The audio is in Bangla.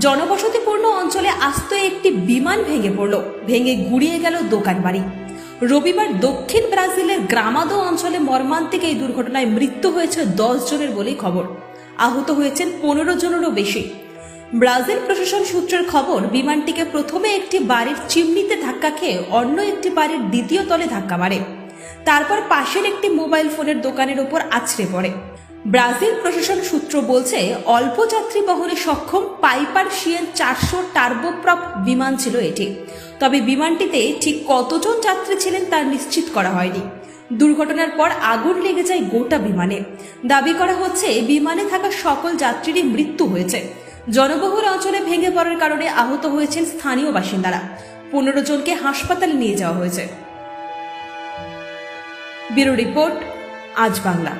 জনবসতিপূর্ণ অঞ্চলে আস্ত একটি বিমান ভেঙে পড়ল। ভেঙে গুড়িয়ে গেল দোকান বাড়ি। রবিবার দক্ষিণ ব্রাজিলের গ্রামাদো অঞ্চলে মর্মান্তিক এই দুর্ঘটনায় মৃত্যু হয়েছে দশ জনের বলেই খবর। আহত হয়েছেন পনেরো জনেরও বেশি। ব্রাজিল প্রশাসন সূত্রের খবর, বিমানটিকে প্রথমে একটি বাড়ির চিমনিতে ধাক্কা খেয়ে অন্য একটি বাড়ির দ্বিতীয় তলে ধাক্কা মারে। তারপর পাশের একটি মোবাইল ফোনের দোকানের উপর আছড়ে পড়ে। ব্রাজিল প্রশাসন সূত্র বলছে, অল্প যাত্রী বহনে সক্ষম পাইপার সিএন চারশো টার্বোপ্রপ বিমান ছিল এটি। তবে বিমানটিতে ঠিক কতজন যাত্রী ছিলেন তা নিশ্চিত করা হয়নি। দুর্ঘটনার পর আগুন লেগে যায় গোটা বিমানে। দাবি করা হচ্ছে, বিমানে থাকা সকল যাত্রীরই মৃত্যু হয়েছে। জনবহুল অঞ্চলে ভেঙে পড়ার কারণে আহত হয়েছেন স্থানীয় বাসিন্দারা। পনেরো জনকে হাসপাতালে নিয়ে যাওয়া হয়েছে। ব্যুরো রিপোর্ট, আজ বাংলা।